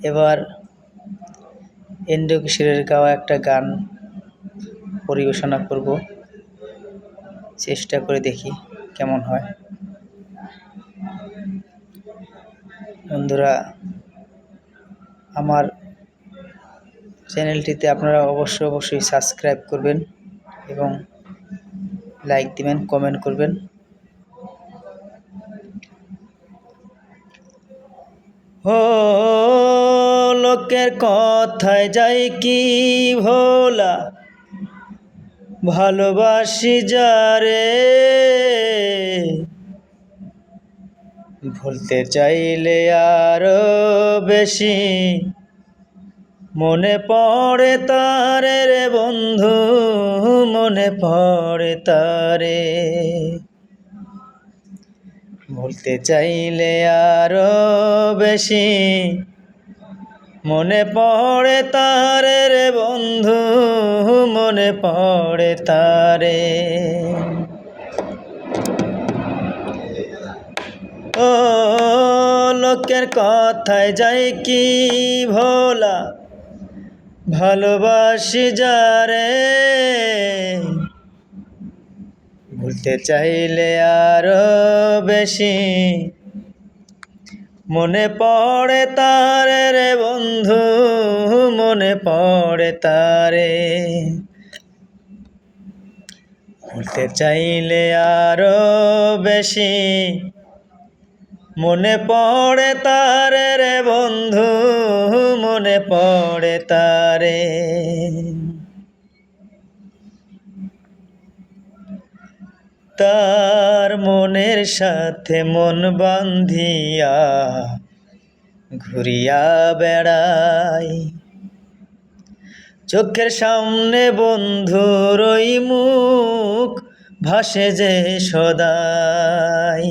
এবার এন্দ্র কিশোরের গাওয়া একটা গান পরিবেশনা করব। চেষ্টা করে দেখি কেমন হয়। বন্ধুরা, আমার চ্যানেলটিতে আপনারা অবশ্যই অবশ্যই সাবস্ক্রাইব করবেন এবং লাইক দিবেন, কমেন্ট করবেন। ও লোকের কথায় যাই কি ভোলা? ভালোবাসি যারে? ভুলতে চাইলে আরও বেশি। মনে পড়ে তারে রে বন্ধু, মনে পড়ে তারে। ভুলতে চাইলে আরও বেশি। মনে পড়ে তারে রে বন্ধু, মনে পড়ে তারে। ও লোকের কথায় যাই কি ভোলা, ভালোবাসি যারে। ভুলতে চাইলে আরও বেশি মনে পড়ে তারে রে বন্ধু, মনে পড়ে তারে। ভুলতে চাইলে আরও বেশি। মনে পড়ে তারে রে বন্ধু, মনে পড়ে তারে। তার মনের সাথে মন বান্ধিয়া ঘুরিয়া বেড়াই। চোখের সামনে বন্ধুর ওই মুখ ভাসে যে সদাই।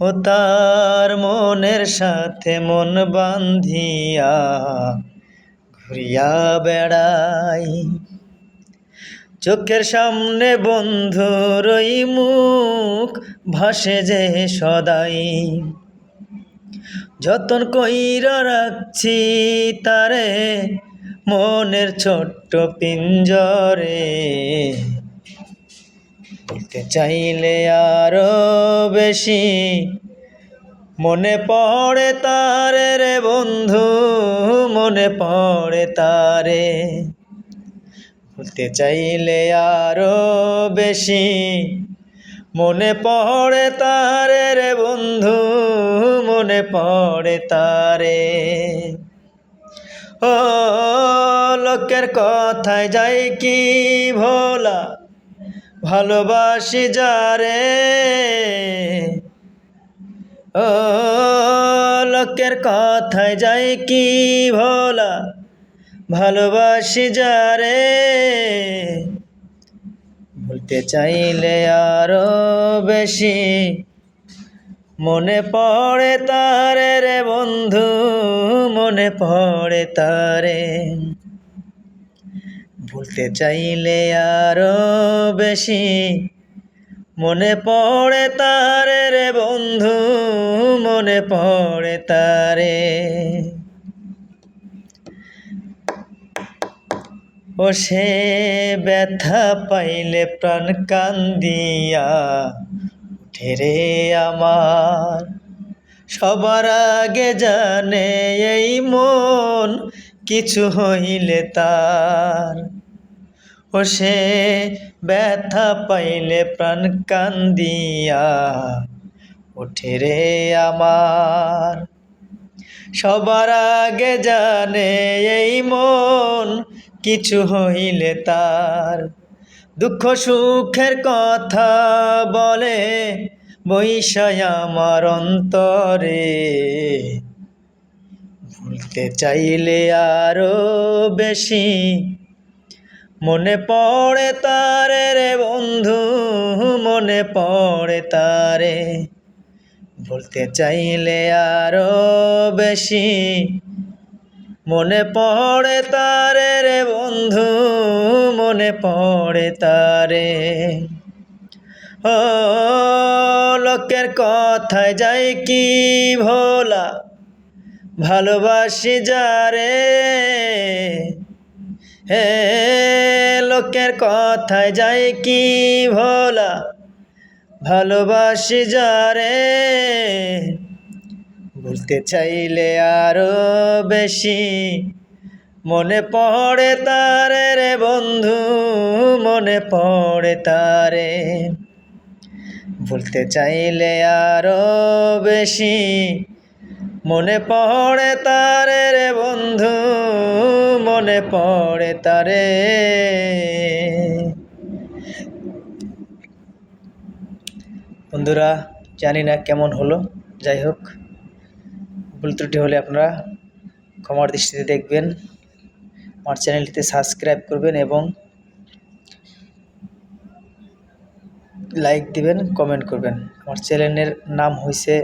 ও তার মনের সাথে মন বান্ধিয়া ঘুরিয়া বেড়াই। চোখের সামনে বন্ধুর ওই মুখ ভাসে যে সদাই। যতন কইরা রাখছি তারে, মনের ছোট্ট পিঞ্জরে। বলতে চাইলে আরও বেশি মনে পড়ে তারে রে বন্ধু, মনে পড়ে তারে। ভুলতে চাইলে আরও বেশি। মনে পড়ে তারে রে বন্ধু, মনে পড়ে তারে। ও লোকের কথায় যাই কি ভোলা, ভালোবাসি যারে। ও লোকের কথায় যাই কি ভোলা ভালোবাসি যারে, ভুলতে চাইলে আরও বেশি। মনে পড়ে তারে রে বন্ধু, মনে পড়ে তারে। ভুলতে চাইলে আরও বেশি। মনে পড়ে তারে রে বন্ধু, মনে পড়ে তারে। ও সে ব্যথা পাইলে প্রাণ কান্দিয়া উঠে রে আমার। সবার আগে জানে এই মন কিছু হইলে তার। ও সে ব্যথা পাইলে প্রাণ কান্দিয়া ওঠে রে আমার। সবার আগে জানে এই মন কিছু হইলে তার দুঃখ সুখের কথা বলে বৈশায় আমার অন্তরে। ভুলতে চাইলে আরও বেশি মনে পড়ে তারে রে বন্ধু, মনে পড়ে তারে। ভুলতে চাইলে আরও বেশি মনে পড়ে তারে রে বন্ধু, মনে পড়ে তারে। ও লোকের কথায় যাই কি ভোলা, ভালোবাসি যারে। হে লোকের কথায় যাই কি ভোলা, ভালোবাসি যারে। বলতে চাইলে আরও বেশি। মনে পড়ে তারে রে বন্ধু, মনে পড়ে তারে। ভুলতে চাইলে আরও বেশি। মনে পড়ে তারে রে বন্ধু, মনে পড়ে তারে। বন্ধুরা, জানি না কেমন হলো, যাই হোক। ভুল ত্রুটি হলে আপনারা ক্ষমার দৃষ্টিতে দেখবেন। আমার চ্যানেলটিতে সাবস্ক্রাইব করবেন এবং লাইক দিবেন, কমেন্ট করবেন। আমার চ্যানেলের নাম হয়েছে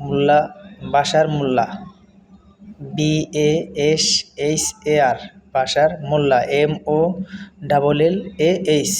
Molla, Basar Molla. B A S H A R Basar Molla M O double L A H